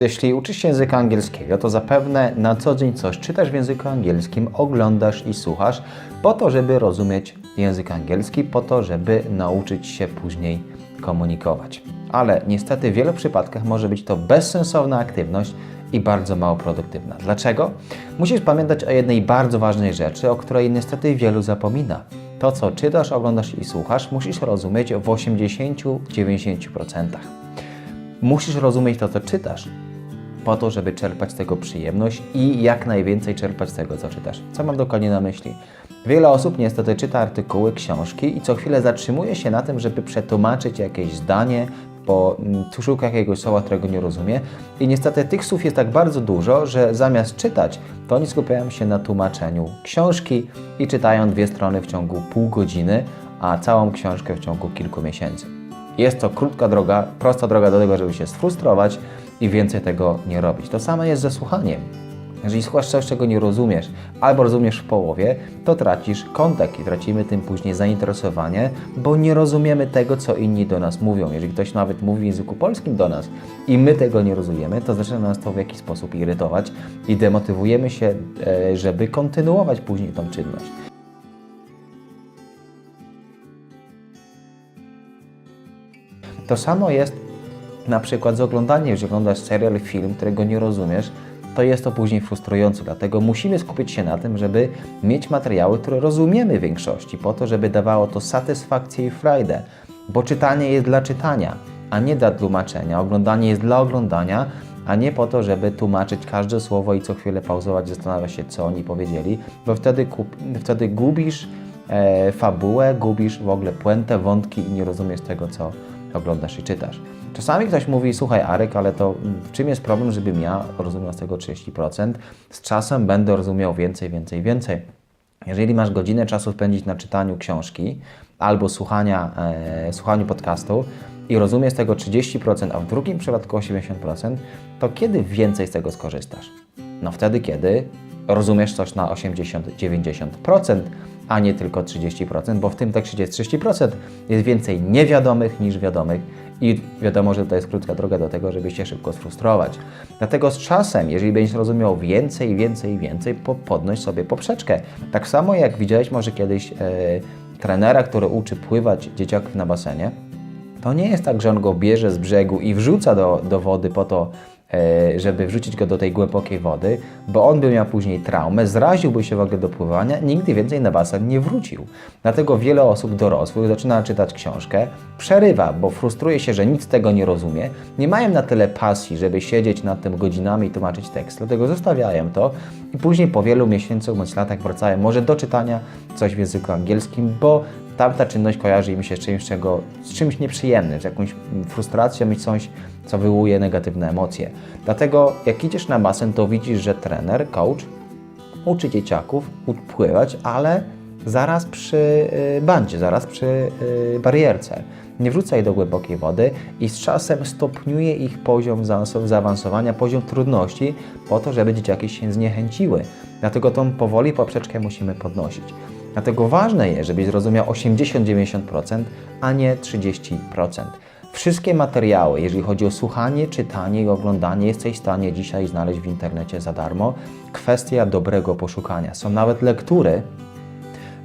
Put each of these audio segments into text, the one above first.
Jeśli uczysz się języka angielskiego, to zapewne na co dzień coś czytasz w języku angielskim, oglądasz i słuchasz, po to, żeby rozumieć język angielski, po to, żeby nauczyć się później komunikować. Ale niestety w wielu przypadkach może być to bezsensowna aktywność i bardzo mało produktywna. Dlaczego? Musisz pamiętać o jednej bardzo ważnej rzeczy, o której niestety wielu zapomina. To, co czytasz, oglądasz i słuchasz, musisz rozumieć w 80-90%. Musisz rozumieć to, co czytasz, po to, żeby czerpać z tego przyjemność i jak najwięcej czerpać z tego, co czytasz. Co mam dokładnie na myśli? Wiele osób niestety czyta artykuły, książki i co chwilę zatrzymuje się na tym, żeby przetłumaczyć jakieś zdanie, bo mm, szuka jakiegoś słowa, którego nie rozumie. I niestety tych słów jest tak bardzo dużo, że zamiast czytać, to oni skupiają się na tłumaczeniu książki i czytają dwie strony w ciągu pół godziny, a całą książkę w ciągu kilku miesięcy. Jest to krótka droga, prosta droga do tego, żeby się sfrustrować i więcej tego nie robić. To samo jest ze słuchaniem. Jeżeli słuchasz coś, czego nie rozumiesz, albo rozumiesz w połowie, to tracisz kontekst i tracimy tym później zainteresowanie, bo nie rozumiemy tego, co inni do nas mówią. Jeżeli ktoś nawet mówi w języku polskim do nas i my tego nie rozumiemy, to zaczyna nas to w jakiś sposób irytować i demotywujemy się, e, żeby kontynuować później tą czynność. To samo jest na przykład z oglądaniem, jeżeli oglądasz serial, film, którego nie rozumiesz, to jest to później frustrujące. Dlatego musimy skupić się na tym, żeby mieć materiały, które rozumiemy w większości, po to, żeby dawało to satysfakcję i frajdę. Bo czytanie jest dla czytania, a nie dla tłumaczenia. Oglądanie jest dla oglądania, a nie po to, żeby tłumaczyć każde słowo i co chwilę pauzować, zastanawiać się, co oni powiedzieli, bo wtedy, wtedy gubisz e, fabułę, gubisz w ogóle puentę, wątki i nie rozumiesz tego, co oglądasz i czytasz. Czasami ktoś mówi, słuchaj Arek, ale to w czym jest problem, żebym ja rozumiał z tego 30%? Z czasem będę rozumiał więcej, więcej, więcej. Jeżeli masz godzinę czasu spędzić na czytaniu książki albo słuchania, e, słuchaniu podcastu i rozumiesz tego 30%, a w drugim przypadku 80%, to kiedy więcej z tego skorzystasz? No wtedy, kiedy rozumiesz coś na 80-90%, a nie tylko 30%, bo w tym tekście jest 30%. Jest więcej niewiadomych niż wiadomych i wiadomo, że to jest krótka droga do tego, żeby się szybko sfrustrować. Dlatego z czasem, jeżeli będziesz rozumiał więcej, więcej, więcej, po, podnoś sobie poprzeczkę. Tak samo jak widziałeś może kiedyś e, trenera, który uczy pływać dzieciaków na basenie, to nie jest tak, że on go bierze z brzegu i wrzuca do, do wody po to, żeby wrzucić go do tej głębokiej wody, bo on by miał później traumę, zraziłby się w ogóle do pływania, nigdy więcej na basen nie wrócił. Dlatego wiele osób dorosłych zaczyna czytać książkę, przerywa, bo frustruje się, że nic tego nie rozumie, nie mają na tyle pasji, żeby siedzieć nad tym godzinami i tłumaczyć tekst, dlatego zostawiają to i później po wielu miesiącach bądź latach wracają może do czytania coś w języku angielskim, bo tamta czynność kojarzy im się z czymś, czego, z czymś nieprzyjemnym, z jakąś frustracją i coś, co wywołuje negatywne emocje. Dlatego jak idziesz na basen, to widzisz, że trener, coach uczy dzieciaków pływać, ale zaraz przy y, bandzie, zaraz przy y, barierce. Nie wrzuca do głębokiej wody i z czasem stopniuje ich poziom zaawansowania, poziom trudności po to, żeby dzieciaki się zniechęciły. Dlatego tą powoli poprzeczkę musimy podnosić. Dlatego ważne jest, żebyś zrozumiał 80-90%, a nie 30%. Wszystkie materiały, jeżeli chodzi o słuchanie, czytanie i oglądanie, jesteś w stanie dzisiaj znaleźć w internecie za darmo. Kwestia dobrego poszukania. Są nawet lektury,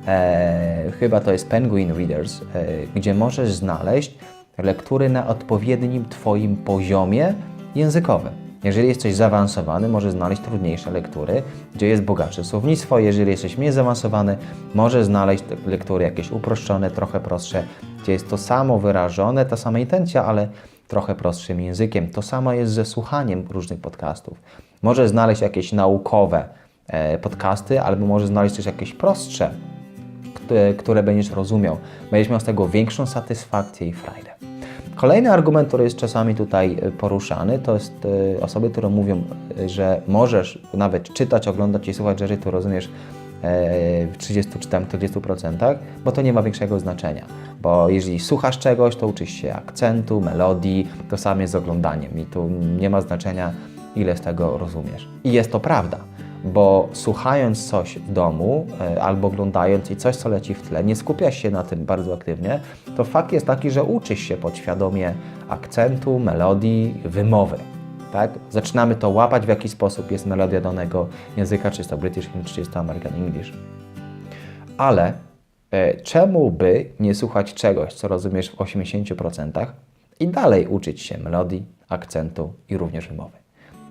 e, chyba to jest Penguin Readers, e, gdzie możesz znaleźć lektury na odpowiednim Twoim poziomie językowym. Jeżeli jesteś zaawansowany, możesz znaleźć trudniejsze lektury, gdzie jest bogatsze słownictwo. Jeżeli jesteś mniej zaawansowany, możesz znaleźć lektury jakieś uproszczone, trochę prostsze, gdzie jest to samo wyrażone, ta sama intencja, ale trochę prostszym językiem. To samo jest ze słuchaniem różnych podcastów. Możesz znaleźć jakieś naukowe e, podcasty, albo możesz znaleźć też jakieś prostsze, które będziesz rozumiał. Będziesz miał z tego większą satysfakcję i frajdę. Kolejny argument, który jest czasami tutaj e, poruszany, to jest e, osoby, które mówią, e, że możesz nawet czytać, oglądać i słuchać rzeczy, które rozumiesz w 30 czy tam 40%, bo to nie ma większego znaczenia. Bo jeżeli słuchasz czegoś, to uczysz się akcentu, melodii, to samo jest z oglądaniem i tu nie ma znaczenia, ile z tego rozumiesz. I jest to prawda bo słuchając coś w domu e, albo oglądając i coś, co leci w tle, nie skupiasz się na tym bardzo aktywnie, to fakt jest taki, że uczysz się podświadomie akcentu, melodii, wymowy. tak? Zaczynamy to łapać, w jaki sposób jest melodia danego języka, czy jest to British English, czy jest to American English. Ale e, czemu by nie słuchać czegoś, co rozumiesz w 80% i dalej uczyć się melodii, akcentu i również wymowy?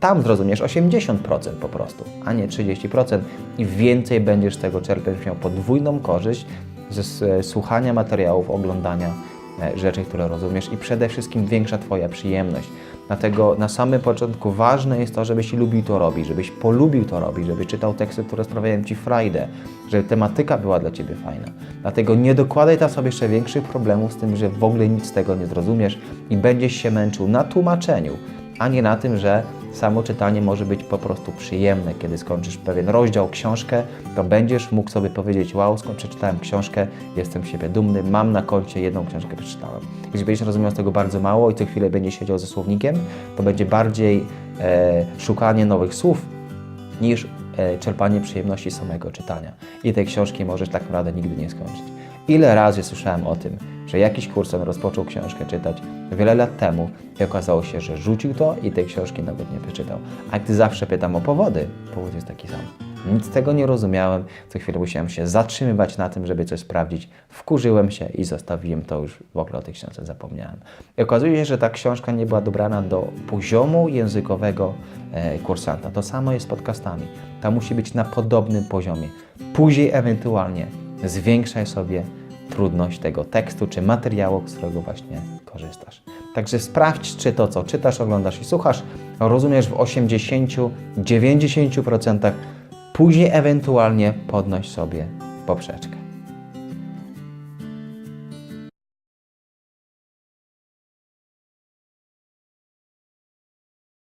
Tam zrozumiesz 80% po prostu, a nie 30% i więcej będziesz z tego czerpać, będziesz miał podwójną korzyść ze e, słuchania materiałów, oglądania e, rzeczy, które rozumiesz i przede wszystkim większa Twoja przyjemność. Dlatego na samym początku ważne jest to, żebyś lubił to robić, żebyś polubił to robić, żebyś czytał teksty, które sprawiają Ci frajdę, żeby tematyka była dla Ciebie fajna. Dlatego nie dokładaj tam sobie jeszcze większych problemów z tym, że w ogóle nic z tego nie zrozumiesz i będziesz się męczył na tłumaczeniu, a nie na tym, że samo czytanie może być po prostu przyjemne. Kiedy skończysz pewien rozdział, książkę, to będziesz mógł sobie powiedzieć: Wow, skąd przeczytałem książkę, jestem siebie dumny, mam na koncie jedną książkę przeczytałem. Jeśli będziesz rozumiał z tego bardzo mało i co chwilę będziesz siedział ze słownikiem, to będzie bardziej e, szukanie nowych słów niż e, czerpanie przyjemności samego czytania. I tej książki możesz tak naprawdę nigdy nie skończyć. Ile razy słyszałem o tym, że jakiś kursant rozpoczął książkę czytać wiele lat temu i okazało się, że rzucił to i tej książki nawet nie przeczytał. A gdy zawsze pytam o powody, powód jest taki sam. Nic z tego nie rozumiałem, co chwilę musiałem się zatrzymywać na tym, żeby coś sprawdzić. Wkurzyłem się i zostawiłem to już, w ogóle o tej książce zapomniałem. I okazuje się, że ta książka nie była dobrana do poziomu językowego e, kursanta. To samo jest z podcastami. Ta musi być na podobnym poziomie. Później ewentualnie zwiększaj sobie trudność tego tekstu czy materiału, z którego właśnie korzystasz. Także sprawdź, czy to, co czytasz, oglądasz i słuchasz, rozumiesz w 80-90%, później ewentualnie podnoś sobie poprzeczkę.